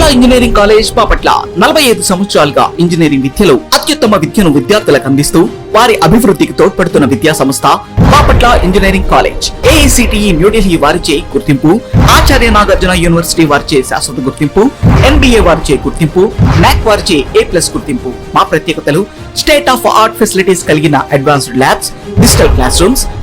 Bapatla engineering college Bapatla నలభై ఐదు సంవత్సరాలుగా ఇంజనీరింగ్ విద్యలో అత్యుత్తమ విద్యను విద్యార్థులకు అందిస్తూ వారి అభివృద్ధికి తోడ్పడుతున్న విద్యా సంస్థ Bapatla engineering college. AICTE New Delhi వారిచే గుర్తింపు ఆచార్య నాగార్జున యూనివర్సిటీ వారిచే శాశ్వత గుర్తింపు ఎన్బిఏ వారిచే గుర్తింపు నాక్ వారిచే ఏ ప్లస్ గుర్తింపు. మా ప్రత్యేకతలు స్టేట్ ఆఫ్ ఆర్ట్ ఫెసిలిటీస్ కలిగిన advanced labs digital class rooms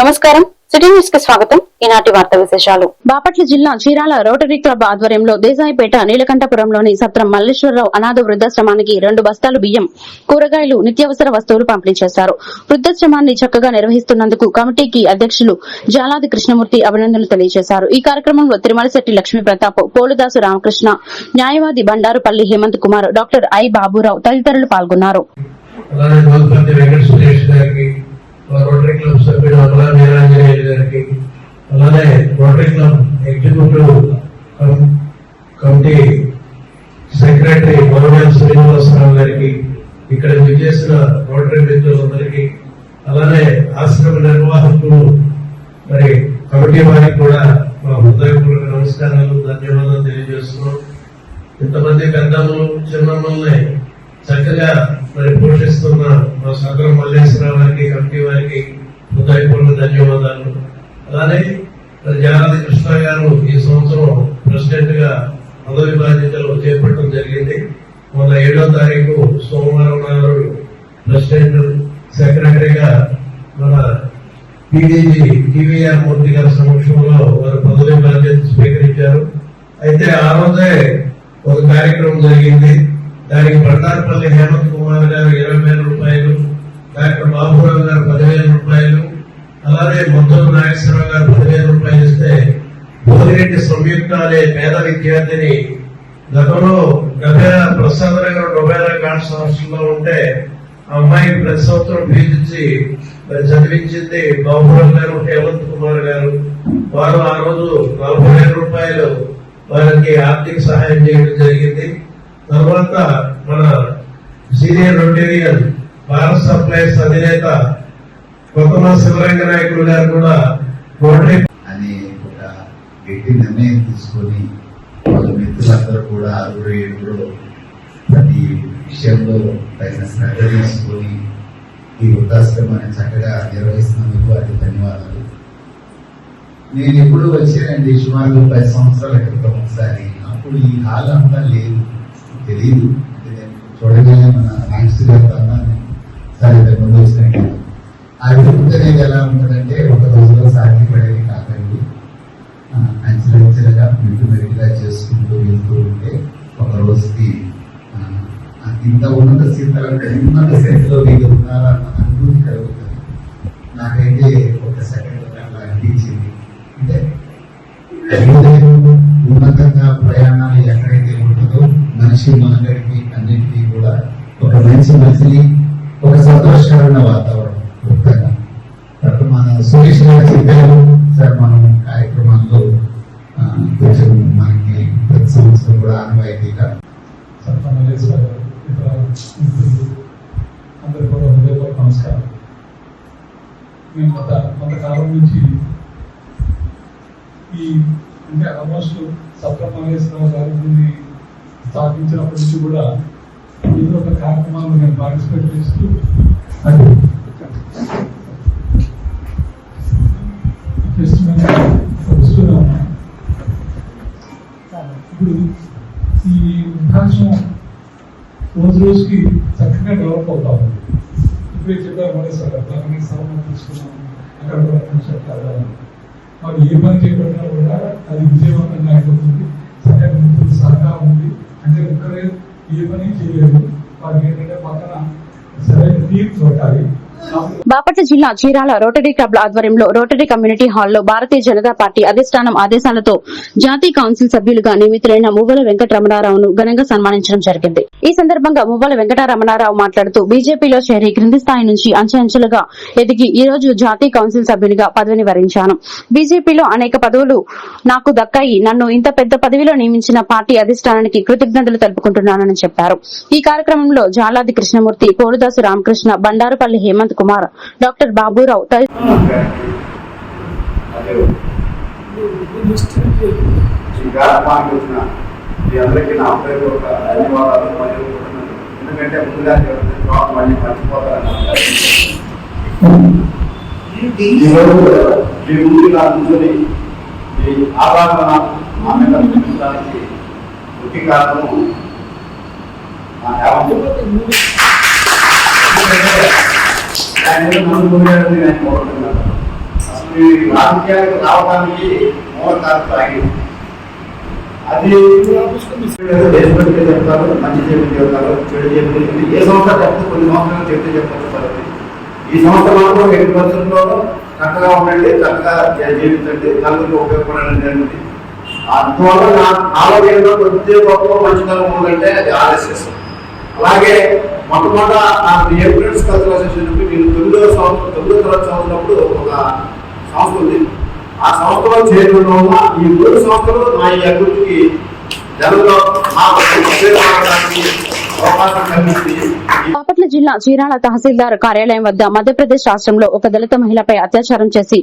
నమస్కారం. సిటీ న్యూస్కి స్వాగతం. ఈనాటి వార్తా విశేషాలు. బాపట్ల జిల్లా చీరాల రోటరీ క్లబ్ ఆధ్వర్యంలో దేశాయిపేట నీలకంఠపురంలోని సత్రం మల్లేశ్వరరావు అనాథ వృద్ధాశ్రమానికి రెండు బస్తాలు బియ్యం కూరగాయలు నిత్యావసర వస్తువులు పంపిణీ చేశారు. వృద్ధాశ్రమాన్ని చక్కగా నిర్వహిస్తున్నందుకు కమిటీకి అధ్యక్షులు జాలాది కృష్ణమూర్తి అభినందనలు తెలియజేశారు. ఈ కార్యక్రమంలో తిరుమలశెట్టి లక్ష్మీ ప్రతాప్ పోలుదాసు రామకృష్ణ న్యాయవాది బండారుపల్లి హేమంత్ కుమార్ డాక్టర్ ఐ బాబురావు తదితరులు పాల్గొన్నారు. మా రోటరీ క్లబ్ సభ్యుడు అమలా వీరాంజనేయులు గారికి అలానే rotary club executive committee secretary Mohan Srinivasarao గారికి ఇక్కడ విజేసిన రోటరీ మిత్రులందరికీ అలానే ఆశ్రమ నిర్వాహకులు మరి కమిటీ వారికి కూడా మా హృదయపూర్వక నమస్కారాలు ధన్యవాదాలు తెలియజేస్తున్నాం. ఇంతమంది పెద్దమ్మలు చిన్నమ్మల్ని చక్కగా మరి పోషిస్తున్న మా సదరం మల్లేశ్వరరావు గారికి కమిటీ వారికి హృదయపూర్వక ధన్యవాదాలు. అలానే మరి జానాది కృష్ణ గారు ఈ సంవత్సరం ప్రెసిడెంట్గా పదవి బాధ్యతలు చేపట్టడం జరిగింది. మొన్న ఏడో తారీఖు సోమవారం నాడు ప్రెసిడెంట్ సెక్రటరీగా మన పిడిజి టీవీఆర్ మూర్తి గారి సమక్షంలో వారు పదవి బాధ్యత స్వీకరించారు. అయితే ఆ రోజే ఒక కార్యక్రమం జరిగింది. దానికి బండారపల్లి హేమంత్ కుమార్ గారు ఇరవై వేల రూపాయలు డాక్టర్ బాబురావు గారు పదివేల రూపాయలు అలాగే మొత్తం నాగేశ్వరరావు గారు పదివేల రూపాయలు ఇస్తే భోగిరెడ్డి సంయుక్త అనే పేద విద్యార్థిని. గతంలో డెబ్బై ప్రసాద్ నగర్ డొబేరా కాన్స్ హాస్టల్లో ఉంటే ఆ అమ్మాయి ప్రతి సంవత్సరం ఫీజు ఇచ్చి చదివించింది బాబురావు గారు హేమంత్ కుమార్ గారు. వారు ఆ రోజు నలభై వేల రూపాయలు వారికి ఆర్థిక సహాయం చేయడం జరిగింది. తర్వాత మన సీనియర్ రొటేరియన్ భారత్ సప్లైస్ అధినేత కొత్తమ శివరంగ నాయకులు గారు కూడా రోటరీ అనే ఒక గట్టి నిర్ణయం తీసుకొని వాళ్ళ మిత్రులందరూ కూడా ఆరుగురు ఏడుగురు ప్రతి విషయంలో తగిన శ్రద్ధ తీసుకొని ఈ వృద్ధాశ్రమాన్ని చక్కగా నిర్వహిస్తున్నందుకు వారికి ధన్యవాదాలు. నేను ఎప్పుడు వచ్చానండి సుమారు పది సంవత్సరాల క్రితం ఒకసారి. అప్పుడు ఈ హాల్ అంతా లేదు. తెలియదు చూడగానే మన రాంక్స్ గారు అన్నాను సరే ఇంతకు ముందు వచ్చినట్టు ఆ విధంగా అనేది ఎలా ఉంటుందంటే ఒక రోజులో సాధ్య పడేది కాకండి ఆ, అంచెలంచెలుగా మెట్టు మెరుగుగా చేసుకుంటూ వెళ్తూ ఉంటే ఒక రోజుకి ఇంత ఉన్నత స్థితిలో ఉన్నత స్థితిలో మీరు ఉన్నారన్న అనుభూతి కలుగుతుంది. నాకైతే ఒక సెకండ్ అలా అనిపించింది. అంటే ఉన్నతంగా ప్రయాణాలు ఎక్కడైతే మనిషి మనగడికి అన్నిటికీ కూడా ఒక మంచి మనిషిని ఒక సంతోషకరమైన వాతావరణం ముఖ్యంగా. తర్వాత మన సురేష్ గారు చెప్పారు. సార్ మనం కార్యక్రమాల్లో ఆ, కొంచెం మనకి ప్రతి సంవత్సరం కూడా ఆనవాయితీగా సత్యమల్లేశ్వర కూడా హృదయపూర్వక నమస్కారం. నేను గత కొంతకాలం నుంచి ఈ అంటే ఆల్మోస్ట్ సత్యమల్లేశ్వరరావు గారి స్థాపించినప్పటి నుంచి కూడా ఏదో ఒక కార్యక్రమాలు నేను పార్టిసిపేట్ చేస్తూ ఇప్పుడు ఈ రాష్ట్రం రోజు రోజుకి చక్కగా డెవలప్ అవుతా ఉంది. ఇప్పుడే చెప్పారు మళ్ళీ సార్ అలాగే సభలు తీసుకున్నాము అక్కడ కూడా మరి ఏ పని చేయకుండా కూడా అది విజయవంతంగా అయిపోతుంది. ఏ పని చేయలేదు వారికి ఏంటంటే పక్కన సరైన టీం చూడాలి బాపట్ల జిల్లా చీరాల రోటరీ క్లబ్ ఆధ్వర్యంలో రోటరీ కమ్యూనిటీ హాల్లో భారతీయ జనతా పార్టీ అధిష్టానం ఆదేశాలతో జాతీయ కౌన్సిల్ సభ్యులుగా నియమితులైన మువ్వల వెంకటరమణారావును ఘనంగా సన్మానించడం జరిగింది. ఈ సందర్భంగా మువ్వల వెంకటరమణారావు మాట్లాడుతూ బీజేపీలో చేరి క్రింది స్థాయి నుంచి అంచెంచెలుగా ఎదిగి ఈ రోజు జాతీయ కౌన్సిల్ సభ్యునిగా పదవిని వరించాను. బీజేపీలో అనేక పదవులు నాకు దక్కాయి. నన్ను ఇంత పెద్ద పదవిలో నియమించిన పార్టీ అధిష్టానానికి కృతజ్ఞతలు తెలుపుకుంటున్నానని చెప్పారు. ఈ కార్యక్రమంలో జాలాది కృష్ణమూర్తి పోలుదాసు రామకృష్ణ బండారుపల్లి హేమంత్ కుమార్ డాక్టర్ బాబురావు. ధన్యవాదాలు. ఎందుకంటే ముందుగా మళ్ళీ మర్చిపోతారని ఈరోజు ఆరాధన మా మీద ముఖ్య కారణము నా యావత్తు ఆయన మీద నేను కోరుతున్నాను అసలు ఈ రాజకీయాలకు రావడానికి మూల కారణం అది దేశభక్తి చెప్తారు మంచి చెప్పి చెప్తారు చెడు చెప్పి ఏ సంస్థ చెప్తే కొన్ని సంవత్సరాలు చెప్తే చెప్పచ్చు ఈ సంవత్సరం మాత్రం ఎన్ని పరిస్థితుల్లో చక్కగా ఉండండి చక్కగా జీవించండి నలుగురికి ఉపయోగపడండి అనేది అందువల్ల నా ఆరోగ్యంలో కొద్దిగా గొప్ప మంచితనం ఉందంటే అది ఆర్ఎస్ఎస్ అలాగే మొట్టమొదట నాకు ఏప్రిల్స్ కల్చరల్ అసోసియేషన్ నేను తొమ్మిదో సంవత్సరం తొమ్మిదో తరగతి చదువుతున్నప్పుడు ఒక సంస్థ ఉంది. ఆ సంస్థలో చేరడం వల్ల ఈ మూడు సంస్థలు నా ఈ అభివృద్ధికి జనంలో అవకాశం కల్పిస్తుంది బాపట్ల జిల్లా చీరాల తహసీల్దార్ కార్యాలయం వద్ద మధ్యప్రదేశ్ రాష్ట్రంలో ఒక దళిత మహిళపై అత్యాచారం చేసి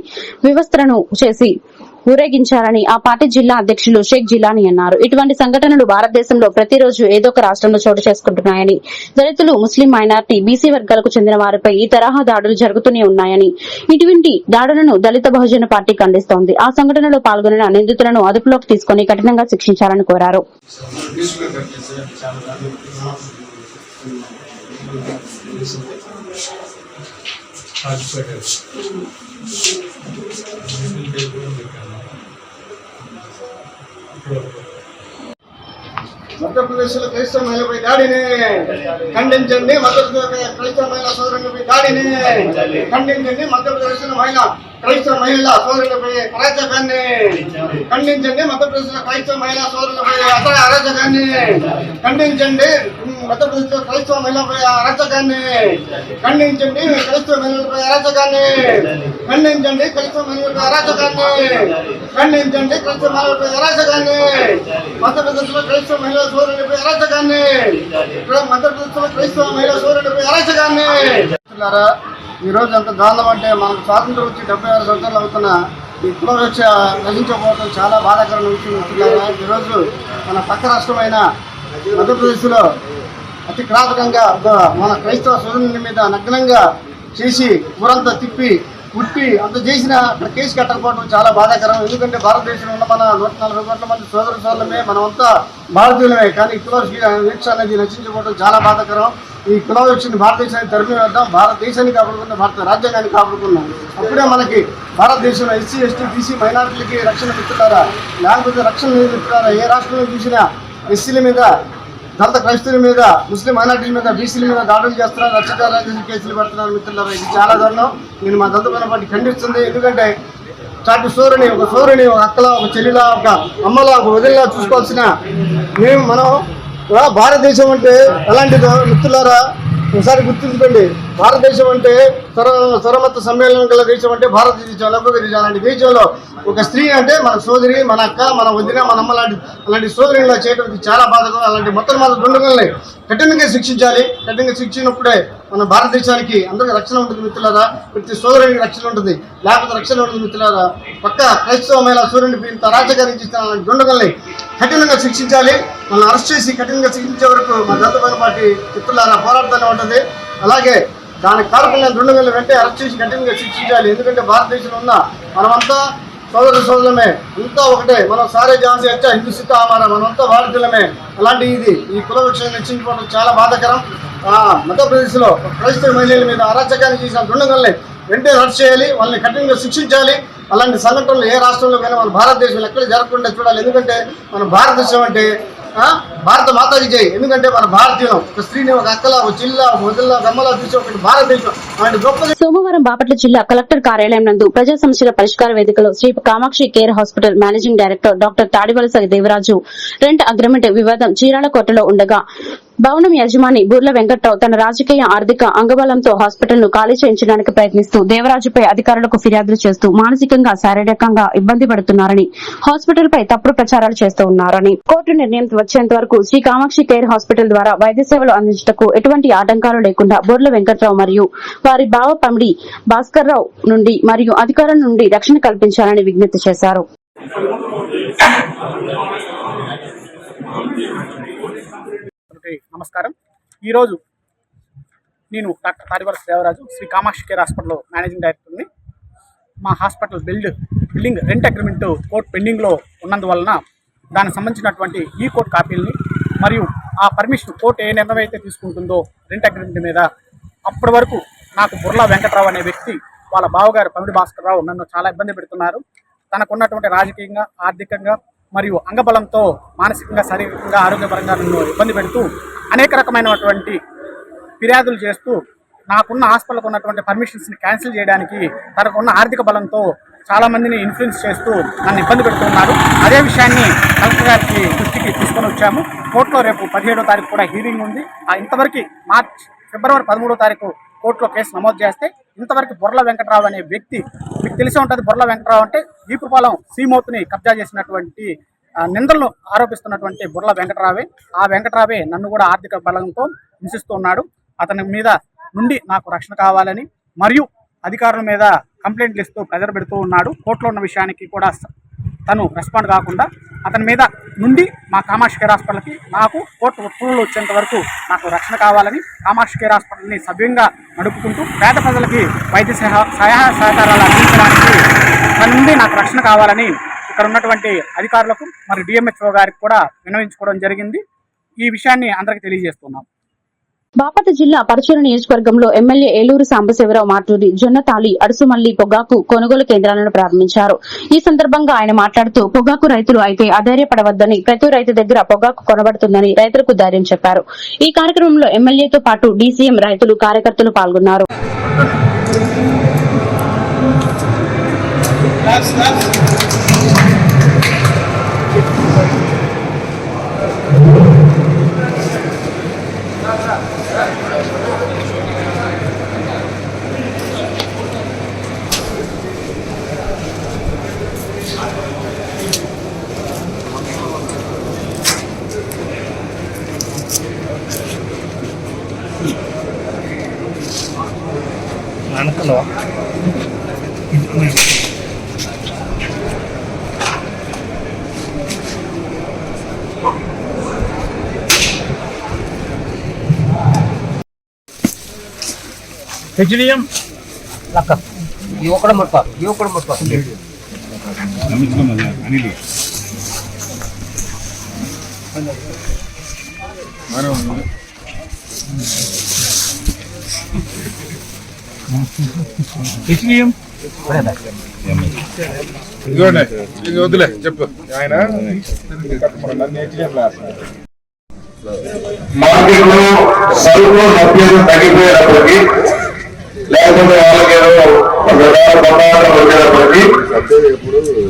వివస్త్రను చేసి ఊరేగించారని ఆ పార్టీ జిల్లా అధ్యక్షులు షేక్ జిలానీ అన్నారు. ఇటువంటి సంఘటనలు భారతదేశంలో ప్రతిరోజు ఏదో ఒక రాష్ట్రంలో చోటు చేసుకుంటున్నాయని దళితులు ముస్లిం మైనార్టీ బీసీ వర్గాలకు చెందిన వారిపై ఈ తరహా దాడులు జరుగుతూనే ఉన్నాయని ఇటువంటి దాడులను దళిత బహుజన పార్టీ ఖండిస్తోంది. ఆ సంఘటనలో పాల్గొనిన నిందితులను అదుపులోకి తీసుకుని కఠినంగా శిక్షించాలని కోరారు. మధ్యప్రదేశ్లో క్రైస్తవ మహిళపై దాడిని. ఖండించండి మధ్యప్రదేశ్ క్రైస్తవ మహిళా సోదరులపై దాడిని. ఖండించండి మధ్యప్రదేశ్లో మహిళ. క్రైస్తవ మహిళ సోదరులపై అరాచకాన్ని ఖండించండి. మధ్యప్రదేశ్లో క్రైస్తవ మహిళా సోదరులపై అతర అరాచకాన్ని ఖండించండి. మధ్యప్రదేశ్లో క్రైస్తవ మహిళపై అరాచకాన్ని ఖండించండి. క్రైస్తవ మహిళలపై అరాచకాన్ని ఖండించండి. క్రైస్తవ మహిళలపై అరాచకాన్ని ఖండించండి. క్రైస్తవ మహిళలపై అరాచకాన్ని మధ్యప్రదేశ్లో క్రైస్తవ మహిళా సోదరులపై అరాచకాన్ని మధ్యప్రదేశ్లో క్రైస్తవ మహిళా సోదరులపై అరాచకాన్ని ఈరోజు ఈ రోజు ఎంత దారుణం అంటే మనకు స్వాతంత్రం వచ్చి డెబ్బై ఆరు సంవత్సరాలు అవుతున్న ఈ కులవివక్ష నశించకపోవడం చాలా బాధాకరమైన విషయం మిత్రులారా ఈరోజు మన పక్క రాష్ట్రమైన మధ్యప్రదేశ్లో అతి క్రాతకంగా మన క్రైస్తవ సోదరుని మీద నగ్నంగా చేసి ఊరంతా తిప్పి పుట్టి అంత చేసిన అక్కడ కేసు కట్టకపోవడం చాలా బాధాకరం. ఎందుకంటే భారతదేశంలో ఉన్న మన నూట నలభై కోట్ల మంది సోదర సోదరులమే మనమంతా భారతీయులమే కానీ ఈ వీక్ష అనేది నశించుకోవడం చాలా బాధాకరం. ఈ కుల భారతదేశానికి భారతదేశాన్ని తరిమి వేద్దాం భారతదేశాన్ని కాపాడుకుందాం భారత రాజ్యాంగాన్ని కాపాడుకున్నాం అప్పుడే మనకి భారతదేశంలో ఎస్సీ ఎస్టీ బీసీ మైనారిటీలకి రక్షణ మిత్రులారా లేకపోతే రక్షణ లేదు మిత్రులారా ఏ రాష్ట్రంలో చూసినా ఎస్సీల మీద దళిత క్రైస్తవుల మీద ముస్లిం మైనార్టీల మీద బీసీల మీద దాడులు చేస్తున్నారు రక్షణ కేసులు పెడుతున్నారు మిత్రులారా. ఇది చాలా దారుణం. నేను మా దళిత పార్టీ ఖండిస్తుంది. ఎందుకంటే చాటి సూర్యుని ఒక సూర్యుని ఒక అక్కల ఒక చెల్లిలా ఒక అమ్మలా ఒక వదిలిలా చూసుకోవాల్సిన మేము మనం భారతదేశం అంటే ఎలాంటిదో మిత్రులారా ఒకసారి గుర్తుంచుకోండి. భారతదేశం అంటే సర్వ సర్వమత సమ్మేళనం గల దేశం అంటే భారతదేశం. లేకపోతే దేశం అలాంటి దేశంలో ఒక స్త్రీ అంటే మన సోదరి మన అక్క మన వదిన మన అమ్మ లాంటి అలాంటి సోదరులా చేయడం చాలా బాధకం అలాంటి మొత్తం మన దుండగుల్ని కఠినంగా శిక్షించాలి. కఠినంగా శిక్షించినప్పుడే మన భారతదేశానికి అందరికీ రక్షణ ఉంటుంది మిత్రులారా. ప్రతి సోదరునికి రక్షణ ఉంటుంది. లేకపోతే రక్షణ ఉంటుంది మిత్రులారా. పక్క క్రైస్తవ మహిళ సూర్యుని ఇంత అరాచకాన్ని చేసిన అలాంటి కఠినంగా శిక్షించాలి. మనం అరెస్ట్ చేసి కఠినంగా శిక్షించే వరకు మా దళితమైన పార్టీ మిత్రులారా పోరాడుతూనే ఉంటుంది. అలాగే దానికి కాకుండా రెండు వేల వెంటనే అరెస్ట్ చేసి కఠినంగా శిక్షించాలి ఎందుకంటే భారతదేశంలో ఉన్న మనమంతా సోదరు సోదరులమే. అంతా ఒకటే మనం సారే జాన్సీ అచ్చా హిందూ సిద్ధ ఆమారా మనమంతా భారతీయులమే. అలాంటి ఇది ఈ కుల విషయం నచ్చించుకోవడం చాలా బాధాకరం. మధ్యప్రదేశ్లో క్రైస్తవ మహిళల మీద అరాచకాన్ని చేసిన దుండగల్ని వెంటనే అరెస్ట్ చేయాలి వాళ్ళని కఠినంగా శిక్షించాలి. అలాంటి సంఘటనలు ఏ రాష్ట్రంలో కానీ మన భారతదేశంలో ఎక్కడ జరగకుండా చూడాలి. ఎందుకంటే మన భారతదేశం అంటే భారత మాతాజీ జై. ఎందుకంటే మన భారతీయులం. ఒక స్త్రీని ఒక అక్కలా ఒక చిల్లా ఒక వదిల గమ్మలా చూసి ఒకటి భారతదేశం. అలాంటి గొప్ప సోమవారం బాపట్ల జిల్లా కలెక్టర్ కార్యాలయం నందు ప్రజా సమస్యల పరిష్కార వేదికలో Sri Kamakshi care hospital managing director doctor Tadivalasa Devaraju rent agreement వివాదం చీరాల కోటలో ఉండగా భవనం యజమాని బుర్ల వెంకట్రావు తన రాజకీయ ఆర్థిక అంగబలంతో హాస్పిటల్ను ఖాళీ చేయించడానికి ప్రయత్నిస్తూ దేవరాజుపై అధికారులకు ఫిర్యాదులు చేస్తూ మానసికంగా శారీరకంగా ఇబ్బంది పడుతున్నారని హాస్పిటల్ పై తప్పుడు ప్రచారాలు చేస్తూ ఉన్నారని. కోర్టు నిర్ణయం వచ్చేంత వరకు శ్రీ కామాక్షి కేర్ హాస్పిటల్ ద్వారా వైద్య సేవలు అందించటకు ఎటువంటి ఆటంకాలు లేకుండా బుర్ల వెంకట్రావు మరియు వారి బావ పమిడి భాస్కర్రావు నుండి మరియు అధికారుల నుండి రక్షణ కల్పించాలని విజ్ఞప్తి చేశారు. అందరికీ నమస్కారం. ఈరోజు నేను డాక్టర్ తాడివరస దేవరాజు శ్రీ కామాక్షి కేర్ హాస్పిటల్లో మేనేజింగ్ డైరెక్టర్ని మా hospital build building rent agreement court పెండింగ్లో ఉన్నందువలన దానికి సంబంధించినటువంటి ఈ కోర్టు కాపీలని మరియు ఆ పర్మిషన్ కోర్టు ఏ నిర్ణయం అయితే తీసుకుంటుందో రెంట్ అగ్రిమెంట్ మీద అప్పటి వరకు నాకు బుర్లా వెంకట్రావు అనే వ్యక్తి వాళ్ళ బావగారు పమిడి భాస్కర్ రావు నన్ను చాలా ఇబ్బంది పెడుతున్నారు. తనకున్నటువంటి రాజకీయంగా ఆర్థికంగా మరియు అంగబలంతో మానసికంగా శారీరకంగా ఆరోగ్యపరంగా నన్ను ఇబ్బంది పెడుతూ అనేక రకమైనటువంటి ఫిర్యాదులు చేస్తూ నాకున్న హాస్పిటల్కి ఉన్నటువంటి పర్మిషన్స్ని క్యాన్సిల్ చేయడానికి తనకున్న ఆర్థిక బలంతో చాలామందిని ఇన్ఫ్లుయెన్స్ చేస్తూ నన్ను ఇబ్బంది పెడుతున్నారు అదే విషయాన్ని కలెక్టర్ గారికి దృష్టికి తీసుకొని వచ్చాము. కోర్టులో రేపు పదిహేడో తారీఖు కూడా హీరింగ్ ఉంది. ఆ ఇంతవరకు మార్చ్ ఫిబ్రవరి పదమూడో తారీఖు కోర్టులో కేసు నమోదు చేస్తే ఇంతవరకు బొర్ల వెంకటరావు అనే వ్యక్తి మీకు తెలిసే ఉంటుంది బొర్ల వెంకటరావు అంటే ఈపుపాలెం సీమౌత్ని కబ్జా చేసినటువంటి నిందలను ఆరోపిస్తున్నటువంటి బుర్ల వెంకటరావే. ఆ వెంకటరావే నన్ను కూడా ఆర్థిక బలంతో హింసిస్తున్నాడు. అతని మీద నుండి నాకు రక్షణ కావాలని మరియు అధికారుల మీద కంప్లైంట్లు ఇస్తూ ప్రెజర్ పెడుతూ ఉన్నాడు. కోర్టులో ఉన్న విషయానికి కూడా తను రెస్పాండ్ కాకుండా అతని మీద నుండి మా కామాక్షి కేర్ హాస్పిటల్కి నాకు కోర్టు ఉత్తర్వులు వచ్చేంత వరకు నాకు రక్షణ కావాలని కామాక్షి కేర్ హాస్పిటల్ని సవ్యంగా నడుపుకుంటూ పేద ప్రజలకి వైద్య సహా సహాయ సహకారాలు అందించడానికి తన నుండి నాకు రక్షణ కావాలని ఇక్కడ ఉన్నటువంటి అధికారులకు మరి డిఎంహెచ్ఓ గారికి కూడా విన్నవించుకోవడం జరిగింది. ఈ విషయాన్ని అందరికీ తెలియజేస్తున్నాం. బాపట జిల్లా పరచూరు నియోజకవర్గంలో ఎమ్మెల్యే ఏలూరు సాంబశివరావు మాటూరి జొన్నతాళి అడుసుమల్లి పొగాకు కొనుగోలు కేంద్రాలను ప్రారంభించారు. ఈ సందర్భంగా ఆయన మాట్లాడుతూ పొగాకు రైతులు అయితే అధైర్యపడవద్దని ప్రతి రైతు దగ్గర పొగాకు కొనబడుతుందని రైతులకు ధైర్యం చెప్పారు. ఈ కార్యక్రమంలో ఎమ్మెల్యేతో పాటు డీసీఎం రైతులు కార్యకర్తలు పాల్గొన్నారు. హెచ్డిఎం హెచ్డిఎం ఇదిగోండి ఇది వద్దులే చెప్పు. ఆయన నన్ను హెచ్డిఎం మార్కెట్లో సరుకు లభ్యత తగ్గిపోయినప్పటికీ లేకపోతే వాళ్ళకేదో ఒక రకాల పొందాటం వచ్చేటప్పటికీ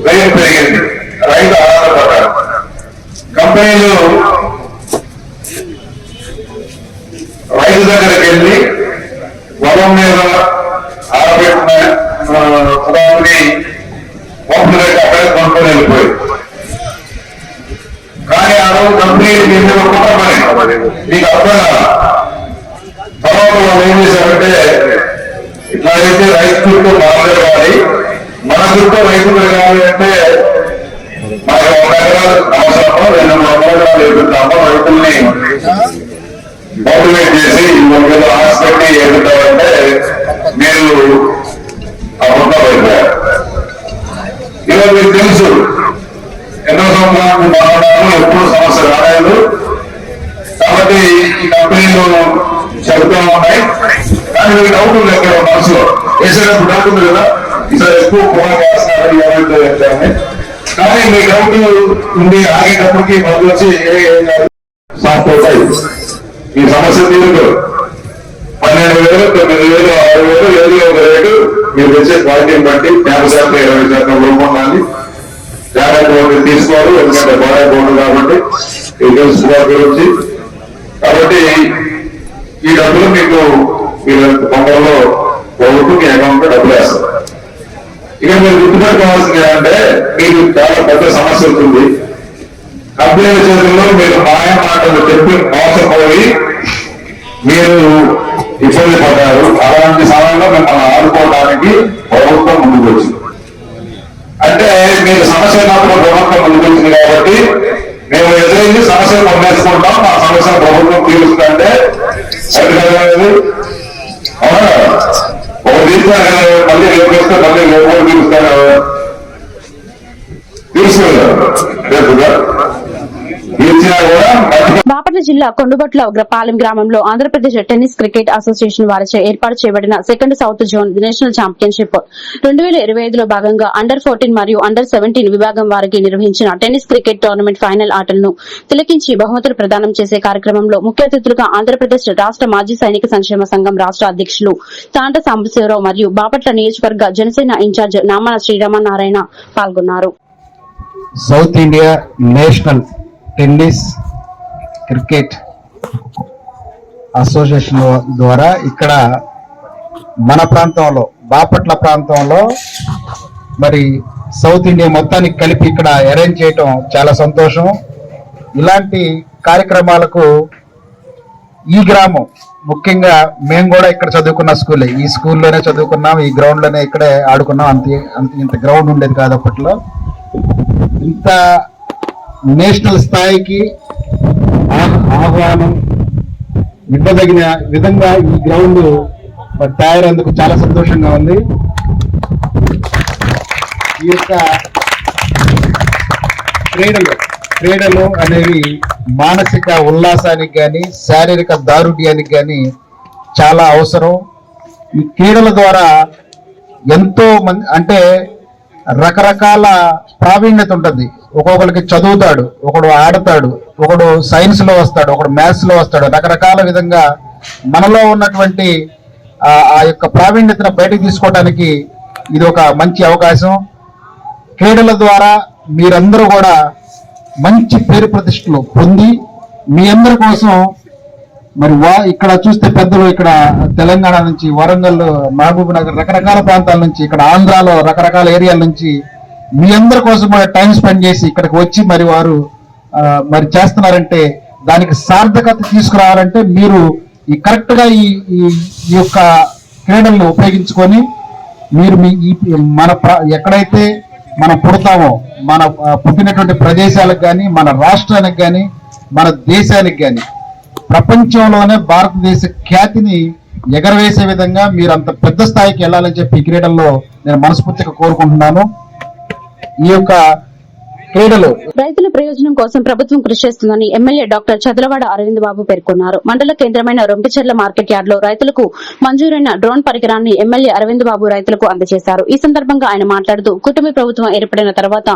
రేటు పెరిగింది. రైతు ఆనందపడ్డాడు కంపెనీలు రైతు దగ్గరికి వెళ్ళి పొలం మీద ఆరబెట్టిన పొలాన్ని పంపు రేట్ అక్కడే కొనుక్కొని వెళ్ళిపోయి కానీ ఆ రోజు కంపెనీ దీన్ని ఒప్పుకోమని మీకు అర్థం కాదు? తర్వాత వాళ్ళు ఏం చేశారంటే ఇట్లా అయితే రైతు చుట్టూ మనం పెరగాలి మన చుట్టూ రైతు పెరగాలి అంటే మనకి ఒక ఎకరాలు అవసరమో? రెండు మూడు ఎకరాలు ఎదుగుతామో? రైతుల్ని మోటివేట్ చేసి ఇంకొక ఆశ పెట్టి ఎదుగుతామంటే మీరు అబద్ధం ఇలా మీకు తెలుసు ఎన్నో సంవత్సరాలు మాట్లాడారు ఎప్పుడు సమస్య రాలేదు. కాబట్టి ఈ కంపెనీలు చెబుతూ ఉన్నాయి. కానీ మీకు డౌట్ ఉంది ఎక్కడ మనసులో వేసేటప్పుడు డౌట్ ఉంది కదా? ఈసారి ఎక్కువ కుమార్ వేస్తున్నారు కానీ మీ డౌట్ ఉండి ఆగేటప్పటికి మొదలు వచ్చి సాఫ్ట్ అవుతాయి. ఈ సమస్య తీరుకు పన్నెండు వేలు తొమ్మిది వేలు ఆరు వేలు ఏదో ఒక రేటు. మీరు వచ్చే క్వాలిటీని బట్టి యాభై శాతం ఇరవై శాతం లోపం ఉండాలి యాభై బోర్డు తీసుకోవాలి ఎందుకంటే బాగా బోర్డు కాబట్టి. ఇది తెలుసుకోవాలి గురించి కాబట్టి ఈ డబ్బులు మీకు మీరు పొంగల్లో పోగొట్టు మీ అకౌంట్లో డబ్బులు వేస్తారు. ఇక మీరు గుర్తుపెట్టుకోవాల్సింది ఏంటంటే మీకు చాలా పెద్ద సమస్య ఉంటుంది. కంపెనీల చేతుల్లో మీరు మాయ మాటలు చెప్పి మోసపోయి మీరు ఇబ్బంది పడ్డారు. అలాంటి సమయంలో మిమ్మల్ని ఆడుకోవడానికి ప్రభుత్వం ముందుకు వచ్చింది. అంటే మీరు సమస్య ఉన్నప్పుడు ప్రభుత్వం ముందుకు వచ్చింది కాబట్టి మేము ఎదురైంది సమస్యలు పంపేసుకుంటాం మా సమస్యను ప్రభుత్వం తీరుస్తుందంటే సరికాదు ఒక తీర్చారు కదా, మళ్ళీ రేపు వస్తే మళ్ళీ రేపు కూడా తీరుస్తారు కదా. తీరుస్తుంది కదా రేపు కదా. తీర్చినా కూడా మధ్య బాపట్ల జిల్లా కొండుబట్ల ఉగ్రపాలెం గ్రామంలో ఆంధ్రప్రదేశ్ టెన్నిస్ క్రికెట్ అసోసియేషన్ వారిచే ఏర్పాటు చేయబడిన second south zone national championship. రెండు వేల ఇరవై ఐదులో భాగంగా అండర్ ఫోర్టీన్ మరియు అండర్ సెవెంటీన్ విభాగం వారికి నిర్వహించిన టెన్నిస్ క్రికెట్ టోర్నమెంట్ ఫైనల్ ఆటలను తిలకించి బహుమతులు ప్రదానం చేసే కార్యక్రమంలో ముఖ్య అతిథులుగా ఆంధ్రప్రదేశ్ రాష్ట మాజీ సైనిక సంక్షేమ సంఘం రాష్ట అధ్యక్షులు తాండ సాంబశివరావు మరియు బాపట్ల నియోజకవర్గ జనసేన ఇన్ఛార్జ్ నామన శ్రీరామనారాయణ పాల్గొన్నారు. South India national tennis cricket association ద్వారా ఇక్కడ మన ప్రాంతంలో బాపట్ల ప్రాంతంలో మరి సౌత్ ఇండియా మొత్తానికి కలిపి ఇక్కడ అరేంజ్ చేయటం చాలా సంతోషం. ఇలాంటి కార్యక్రమాలకు ఈ గ్రామం ముఖ్యంగా మేము కూడా ఇక్కడ చదువుకున్న స్కూలే. ఈ స్కూల్లోనే చదువుకున్నాం ఈ గ్రౌండ్లోనే ఇక్కడే ఆడుకున్నాం. అంత అంత ఇంత గ్రౌండ్ ఉండేది కాదు అప్పట్లో. ఇంత నేషనల్ స్థాయికి ఆ- ఆహ్వానం ఇవ్వదగిన విధంగా ఈ గ్రౌండ్ మరి తయారైనందుకు చాలా సంతోషంగా ఉంది. ఈ యొక్క క్రీడలు క్రీడలు అనేవి మానసిక ఉల్లాసానికి కానీ శారీరక దారుఢ్యానికి కానీ చాలా అవసరం. ఈ క్రీడల ద్వారా ఎంతో మంది అంటే రకరకాల ప్రావీణ్యత ఉంటుంది. ఒక్కొక్కరికి చదువుతాడు ఒకడు ఆడతాడు ఒకడు సైన్స్లో వస్తాడు ఒకడు మ్యాథ్స్లో వస్తాడు. రకరకాల విధంగా మనలో ఉన్నటువంటి ఆ యొక్క ప్రావీణ్యతను బయటకు తీసుకోవడానికి ఇది ఒక మంచి అవకాశం. క్రీడల ద్వారా మీరందరూ కూడా మంచి పేరు ప్రతిష్టలు పొంది మీ అందరి కోసం మరి వా ఇక్కడ చూస్తే పెద్దలు ఇక్కడ తెలంగాణ నుంచి వరంగల్ మహబూబ్ నగర్ రకరకాల ప్రాంతాల నుంచి ఇక్కడ ఆంధ్రాలో రకరకాల ఏరియాల నుంచి మీ అందరి కోసం కూడా టైం స్పెండ్ చేసి ఇక్కడికి వచ్చి మరి వారు మరి చేస్తున్నారంటే దానికి సార్థకత తీసుకురావాలంటే మీరు ఈ కరెక్ట్గా ఈ ఈ- యొక్క క్రీడలను ఉపయోగించుకొని మీరు మీ ఈ మన ఎక్కడైతే మనం పుడతామో మన పుట్టినటువంటి ప్రదేశాలకు కానీ మన రాష్ట్రానికి కానీ మన దేశానికి కానీ ప్రపంచంలోనే భారతదేశ ఖ్యాతిని ఎగరవేసే విధంగా మీరు అంత పెద్ద స్థాయికి వెళ్ళాలని చెప్పి ఈ క్రీడల్లో నేను మనస్ఫూర్తిగా కోరుకుంటున్నాను. ఈ యొక్క క్రీడలు. రైతుల ప్రయోజనం కోసం ప్రభుత్వం కృషి చేస్తుందని ఎమ్మెల్యే డాక్టర్ చదలవాడ అరవింద్ బాబు పేర్కొన్నారు. మండల కేంద్రమైన రొంపిచెర్ల మార్కెట్ యార్డ్లో రైతులకు మంజూరైన డ్రోన్ పరికరాన్ని ఎమ్మెల్యే అరవింద్ బాబు రైతులకు అందజేశారు. ఈ సందర్భంగా ఆయన మాట్లాడుతూ కుటుంబ ప్రభుత్వం ఏర్పడిన తర్వాత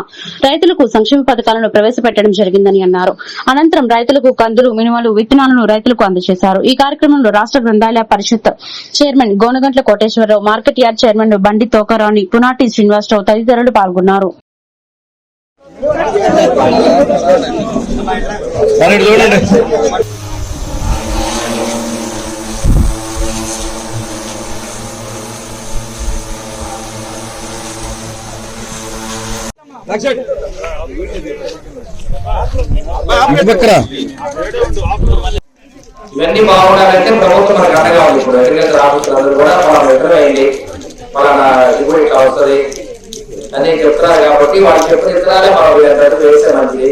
రైతులకు సంక్షేమ పథకాలను ప్రవేశపెట్టడం జరిగిందని అన్నారు. అనంతరం రైతులకు కందులు మినుమలు విత్తనాలను రైతులకు అందజేశారు. ఈ కార్యక్రమంలో రాష్ట గ్రంథాలయ పరిషత్ chairman Gonagantla Koteswararao market yard chairman Bandi Tokarani Punati Srinivasarao తదితరులు పాల్గొన్నారు. ఇవన్నీ బాగుండాలంటే ప్రభుత్వం మనకు అండగా ఉంది ఇప్పుడు. అగ్రికల్చర్ ఆఫీసర్లు కూడా మనం లెటర్ వేయండి మన ఇప్పుడు ఇట్లా వస్తుంది. అని చెప్తున్నారు కాబట్టి వాళ్ళు చెప్పిన విత్తనాలే మనం వీళ్ళందరూ వేస్తే మంచిది.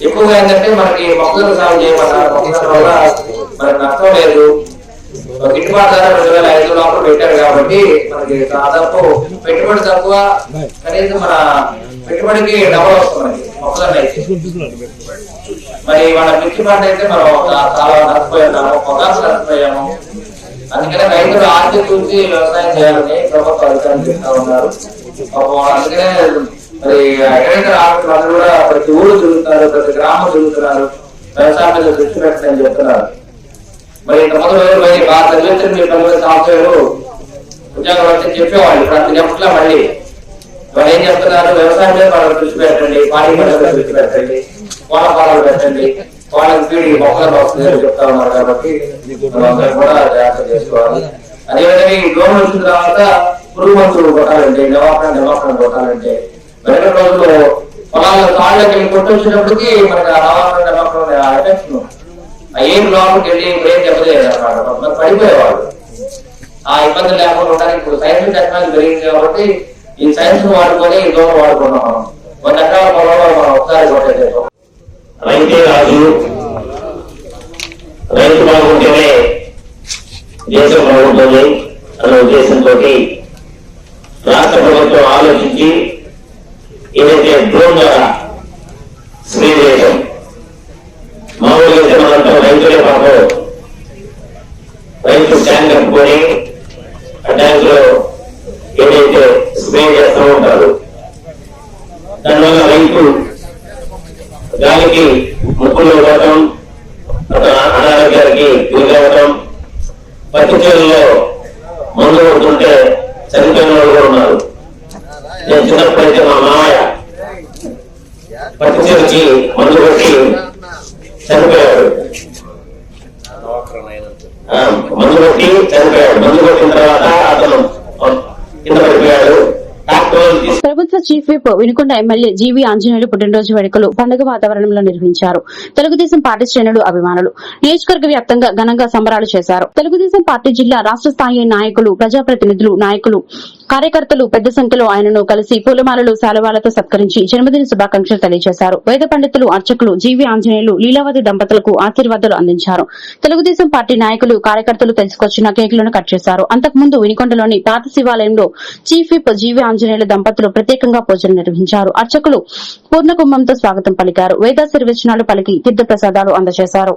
ఎక్కువగా ఏంటంటే మనకి మొక్కలు సాగు చేయమన్నారు మొక్కల వల్ల మనకు నష్టం లేదు. ఒక గిట్టుబాటు ధర రెండు వేల ఐదు లోపల పెట్టారు కాబట్టి మనకి దాదాపు పెట్టుబడి తక్కువ కనీసం మన పెట్టుబడికి డబ్బులు వస్తుంది మనకి అయితే మరి మన మిర్చి పంట అయితే మనం ఒక చాలా నష్టపోయాము పొగాసు నష్టపోయాము. అందుకనే రైతులు ఆర్థిక చూసి వ్యవసాయం చేయాలని ప్రభుత్వ అధికారులు చెప్తా ఉన్నారు. పాపం అందుకనే మరి ఎక్కడైతే ఆర్థిక కూడా ప్రతి ఊరు తిరుగుతున్నారు ప్రతి గ్రామం తిరుగుతున్నారు వ్యవసాయం మీద దృష్టి పెట్టని చెప్తున్నారు మరి ఇంత ముందు రోజులు మరి బాగా చదివించిన మీరు తొమ్మిది సంవత్సరాలు ఉద్యోగం వచ్చి చెప్పేవాళ్ళు ఇప్పుడు అంత చెప్పట్లా మళ్ళీ వాళ్ళు ఏం చెప్తున్నారు వ్యవసాయం మీద వాళ్ళు దృష్టి పెట్టండి పాడి పంటల దృష్టి పెట్టండి కోళ్ళ పొలాలు పెట్టండి వాళ్ళకి పీడి మొక్కలు వస్తుందని చెప్తా ఉన్నారు కాబట్టి కూడా జాగ్రత్త చేసుకోవాలి అదేవిధంగా ఈ డ్రోన్ వచ్చిన తర్వాత పురుగు మందులు కొట్టాలంటే నివారణ నివారణ కొట్టాలంటే వెనక రోజులు పొలాల కాళ్ళకి వెళ్ళి కొట్టొచ్చినప్పటికీ మనకి ఆ నివారణ నివారణ ఎఫెక్ట్స్ ఏం లోపలికి వెళ్ళి బ్రెయిన్ దెబ్బలేదు అనమాట. కొంతమంది పడిపోయేవాళ్ళు. ఆ ఇబ్బంది లేకుండా ఉండడానికి ఇప్పుడు సైన్స్ టెక్నాలజీ పెరిగింది కాబట్టి ఈ సైన్స్ వాడుకొని ఈ దూరం వాడుకున్నాం మనం. వంద ఎకరాల పొలంలో మనం ఒకసారి కొట్టేసేసాం రైతే రాజు రైతు బాగుంటేనే దేశం బాగుంటుంది అనే ఉద్దేశంతో రాష్ట్ర ప్రభుత్వం ఆలోచించి ఏదైతే డ్రోన్ ద్వారా స్ప్రే చేయడం మామూలుగా అయితే మనంతా రైతులే పాపం. రైతు ట్యాంక్ కట్టుకొని ఆ ట్యాంక్లో ఏదైతే స్ప్రే చేస్తూ ఉంటారు దానివల్ల రైతు గాలికి ముక్కులు ఇవ్వటం అనారోగ్యానికి గురవటం పత్తి చేనులో మందు కొడుతుంటే చనిపోయిన వాళ్ళు కూడా ఉన్నారు నేను చిన్నప్పుడైతే మా మామయ్య పత్తి చేనుకి మందు కొట్టి చనిపోయాడు ఆ, మందు కొట్టి చనిపోయాడు మందు కొట్టిన తర్వాత అతను కింద పడిపోయాడు డాక్టర్ తీసుకు ప్రభుత్వ chief whip Vinukonda MLA GV Anjaneyulu పుట్టినరోజు వేడుకలు పండుగ వాతావరణంలో నిర్వహించారు. తెలుగుదేశం పార్టీ శ్రేణులు అభిమానులు. నియోజకవర్గ వ్యాప్తంగా ఘనంగా సంబరాలు చేశారు. తెలుగుదేశం పార్టీ జిల్లా రాష్ట్ర స్థాయి నాయకులు ప్రజాప్రతినిధులు నాయకులు కార్యకర్తలు పెద్ద సంఖ్యలో ఆయనను కలిసి పూలమాలలు శాలువాలతో సత్కరించి జన్మదిన శుభాకాంక్షలు తెలియజేశారు. వేద పండితులు అర్చకులు జీవి ఆంజనేయులు లీలావతి దంపతులకు ఆశీర్వాదాలు అందించారు. తెలుగుదేశం పార్టీ నాయకులు కార్యకర్తలు తెలుసుకొచ్చిన కేకులను కట్ చేశారు. అంతకుముందు వినికొండలోని పాత శివాలయంలో చీఫ్ విప్ జీవి ఆంజనేయుల దంపతులు ప్రత్యేకంగా పూజలు నిర్వహించారు. అర్చకులు పూర్ణ కుంభంతో స్వాగతం పలికారు. వేదాశీర్వచనాలు పలికి తీర్థ ప్రసాదాలు అందజేశారు.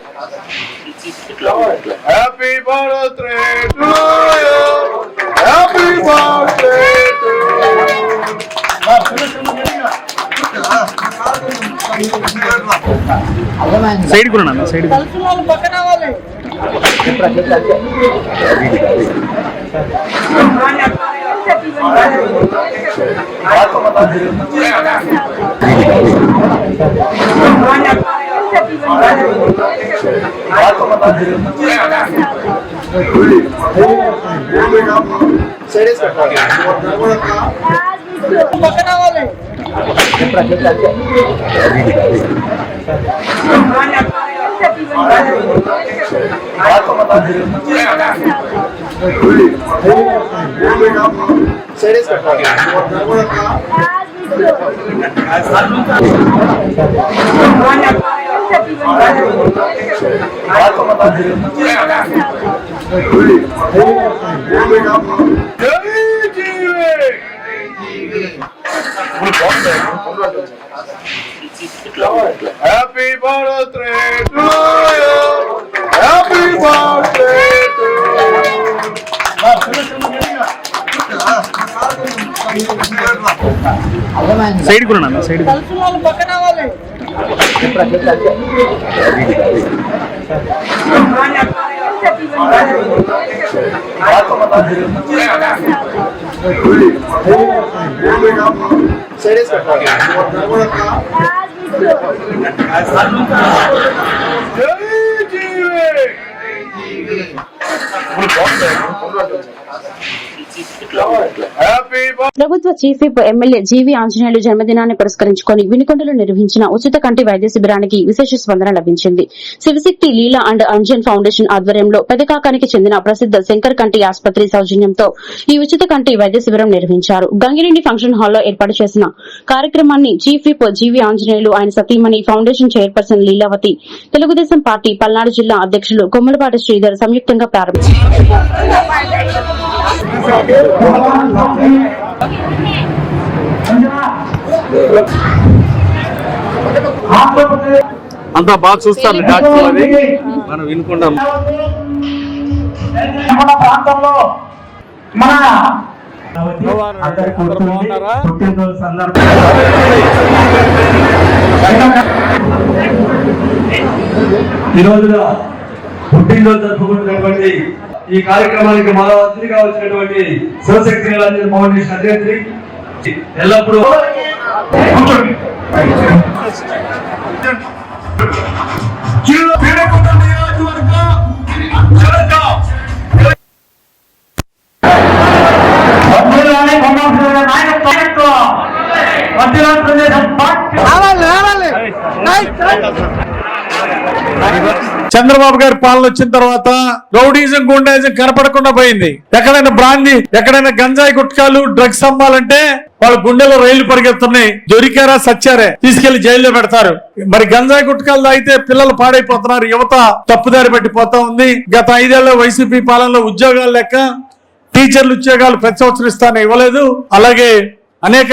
హ్యాపీ బర్త్డే టు సైడ్ కూడా సైడ్ జై జీవే happy birthday to you happy birthday to side కూడా సైడ్ జై జీవే ప్రభుత్వ chief whip MLA GV Anjaneyulu జన్మదినాన్ని పురస్కరించుకొని వినుకొండలో నిర్వహించిన ఉచిత కంటి వైద్య శిబిరానికి విశేష స్పందన లభించింది. శివశక్తి లీలా అండ్ అంజన్ ఫౌండేషన్ ఆధ్వర్యంలో పెదకాకానికి చెందిన ప్రసిద్ధ శంకర్ కంటి ఆసుపత్రి సౌజన్యంతో ఈ ఉచిత కంటి వైద్య శిబిరం నిర్వహించారు. గంగిరెడ్డి ఫంక్షన్ హాల్లో ఏర్పాటు చేసిన కార్యక్రమాన్ని చీఫ్ విప్ జీవి ఆంజనేయులు ఆయన సతీమణి foundation chairperson Leelavathi Telugu Desam party Palnadu జిల్లా అధ్యక్షులు కొమ్మలపాటి శ్రీధర్ సంయుక్తంగా ప్రారంభించారు. అంతా బాగా చూస్తారు డాక్టర్ అది మనం వినుకుంటాం. ప్రాంతంలో మన అందరూ బాగున్నారా? పుట్టినరోజు సందర్భంగా. ఈ రోజున పుట్టినరోజు జరుపుకుంటున్నటువంటి ఈ కార్యక్రమానికి మన అతిథిగా వచ్చినటువంటి శివశక్తి నిరంజన్ ఫౌండేషన్ అధ్యక్షుడి ఎల్లప్పుడూ నాయకత్వం ప్రదేశం చంద్రబాబు గారి పాలన వచ్చిన తర్వాత రౌడీజం గుండాయిజం కనపడకుండా పోయింది. ఎక్కడైనా బ్రాంది ఎక్కడైనా గంజాయి గుట్కాలు డ్రగ్స్ అమ్మాలంటే వాళ్ళ గుండెలో రైళ్ళు పరిగెత్తున్నాయి. దొరికారా సచ్చారే? తీసుకెళ్ళి జైల్లో పెడతారు. మరి గంజాయి గుట్కాలు తాగితే పిల్లలు పాడైపోతున్నారు. యువత తప్పుదారి పట్టిపోతా ఉంది. గత ఐదేళ్ళ వైసీపీ పాలనలో ఉద్యోగాలు లెక్క టీచర్లు ఉద్యోగాలు ప్రతి సంవత్సరం ఇవ్వలేదు. అలాగే అనేక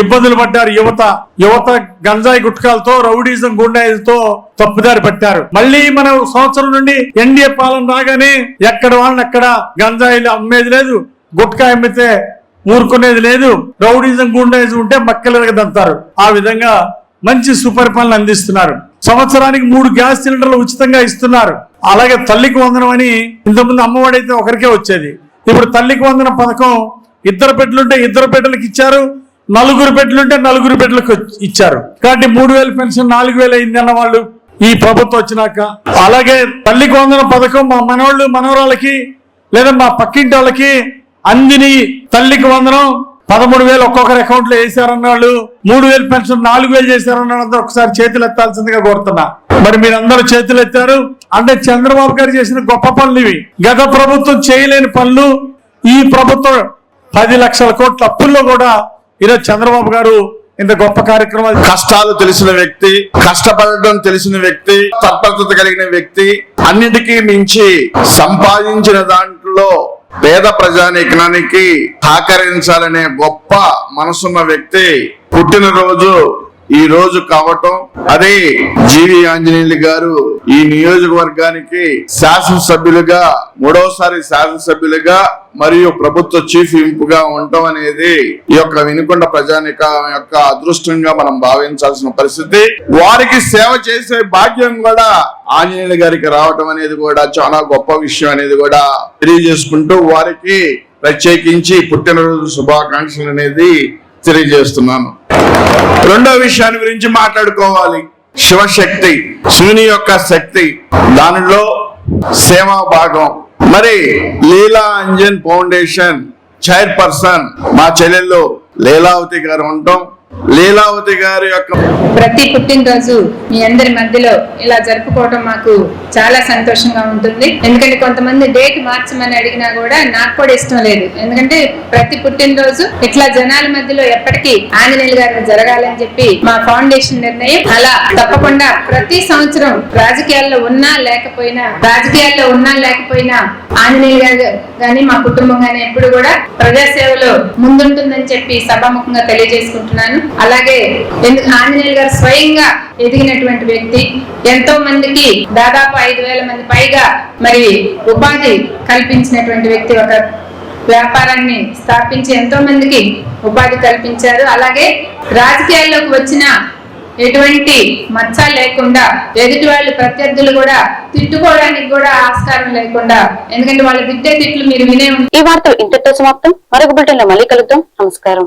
ఇబ్బందులు పడ్డారు యువత. యువత గంజాయి గుట్కాలతో రౌడీజం గుండాయిలతో తప్పుదారి పట్టారు. మళ్ళీ మనం సంవత్సరం నుండి ఎన్డీఏ పాలన రాగానే ఎక్కడ వాళ్ళని అక్కడ గంజాయిలు అమ్మేది లేదు గుట్కా అమ్మితే ఊరుకునేది లేదు రౌడీజం గుండాయిజం ఉంటే మక్కలు దంతారు ఆ విధంగా మంచి సుపరిపాలన అందిస్తున్నారు. సంవత్సరానికి మూడు గ్యాస్ సిలిండర్లు ఉచితంగా ఇస్తున్నారు. అలాగే తల్లికి వందనం అని ఇంతకుముందు అమ్మఒడి అయితే ఒకరికే వచ్చేది. ఇప్పుడు తల్లికి వందన పథకం ఇద్దరు పెట్టలుంటే ఇద్దరు పెట్టలకు ఇచ్చారు నలుగురు పెట్టలుంటే నలుగురు బిడ్డలకు ఇచ్చారు. కాబట్టి మూడు వేల పెన్షన్ నాలుగు వేలు అయింది అన్న వాళ్ళు ఈ ప్రభుత్వం వచ్చినాక. అలాగే తల్లి వందన పథకం మా మనవాళ్ళు మనవరాళ్ళకి లేదా మా పక్కింటి వాళ్ళకి అందిని తల్లికి వందనం పదమూడు వేలు ఒక్కొక్కరి అకౌంట్లో వేసారన్నాళ్ళు మూడు వేలు పెన్షన్ నాలుగు వేలు చేశారన్నాడు ఒకసారి చేతులు ఎత్తాల్సిందిగా కోరుతున్నా. మరి మీరందరూ చేతులు ఎత్తారు. అంటే చంద్రబాబు గారు చేసిన గొప్ప పనులు ఇవి. గత ప్రభుత్వం చేయలేని పనులు ఈ ప్రభుత్వం పది లక్షల కోట్ల అప్పుల్లో కూడా ఈరోజు చంద్రబాబు గారు ఇంత గొప్ప కార్యక్రమాలు కష్టాలు తెలిసిన వ్యక్తి కష్టపడటం తెలిసిన వ్యక్తి తత్పరత కలిగిన వ్యక్తి అన్నిటికీ మించి సంపాదించిన దాంట్లో పేద ప్రజానీకానికి సహకరించాలనే గొప్ప మనసున్న వ్యక్తి పుట్టినరోజు ఈ రోజు కావటం అదే జీవి ఆంజనేయులు గారు ఈ నియోజకవర్గానికి శాసనసభ్యులుగా మూడవసారి శాసనసభ్యులుగా మరియు ప్రభుత్వ చీఫ్ ఇంపుగా ఉండటం అనేది ఈ యొక్క వినుకొండ ప్రజానిక యొక్క అదృష్టంగా మనం భావించాల్సిన పరిస్థితి. వారికి సేవ చేసే భాగ్యం కూడా ఆంజనేయులు గారికి రావటం అనేది కూడా చాలా గొప్ప విషయం అనేది కూడా తెలియజేసుకుంటూ వారికి ప్రత్యేకించి పుట్టినరోజు శుభాకాంక్షలు అనేది తెలియజేస్తున్నాను. రెండో విషయాన్ని గురించి మాట్లాడుకోవాలి. శివశక్తి శివుని యొక్క శక్తి దానిలో సేవా భాగం. మరి లీలా అంజన్ ఫౌండేషన్ చైర్పర్సన్ మా చెల్లెళ్ళు లీలావతి గారు ఉంటాం. లీలావతి గారి యొక్క ప్రతి పుట్టినరోజు మీ అందరి మధ్యలో ఇలా జరుపుకోవడం మాకు చాలా సంతోషంగా ఉంటుంది. ఎందుకంటే కొంతమంది డేట్ మార్చమని అడిగినా కూడా నాకు కూడా ఇష్టం లేదు. ఎందుకంటే ప్రతి పుట్టినరోజు ఇట్లా జనాల మధ్యలో ఎప్పటికీ ఆంజనేయులు గారు జరగాలని చెప్పి మా ఫౌండేషన్ నిర్ణయం అలా తప్పకుండా ప్రతి సంవత్సరం రాజకీయాల్లో ఉన్నా లేకపోయినా రాజకీయాల్లో ఉన్నా లేకపోయినా ఆంజనేయులు గారు గాని మా కుటుంబం గాని ఎప్పుడు కూడా ప్రజాసేవలో ముందుంటుందని చెప్పి సభాముఖంగా తెలియజేసుకుంటున్నాను. అలాగే ఎందుకు ఆంజనేయులు గారు స్వయంగా ఎదిగినటువంటి వ్యక్తి. ఎంతో మందికి దాదాపు ఐదు వేల మంది పైగా మరి ఉపాధి కల్పించినటువంటి వ్యక్తి ఒక వ్యాపారాన్ని స్థాపించి ఎంతో మందికి ఉపాధి కల్పించారు. అలాగే రాజకీయాల్లోకి వచ్చిన ఎటువంటి మచ్చ లేకుండా ఎదుటి వాళ్ళు ప్రత్యర్థులు కూడా తిట్టుకోవడానికి కూడా ఆస్కారం లేకుండా ఎందుకంటే వాళ్ళు తిట్టే తిట్లు మీరు వినే ఈ వార్తలు ఇంతటితో సమాప్తం. మరొక బులెటిన్లో మళ్ళీ కలుద్దాం. నమస్కారం.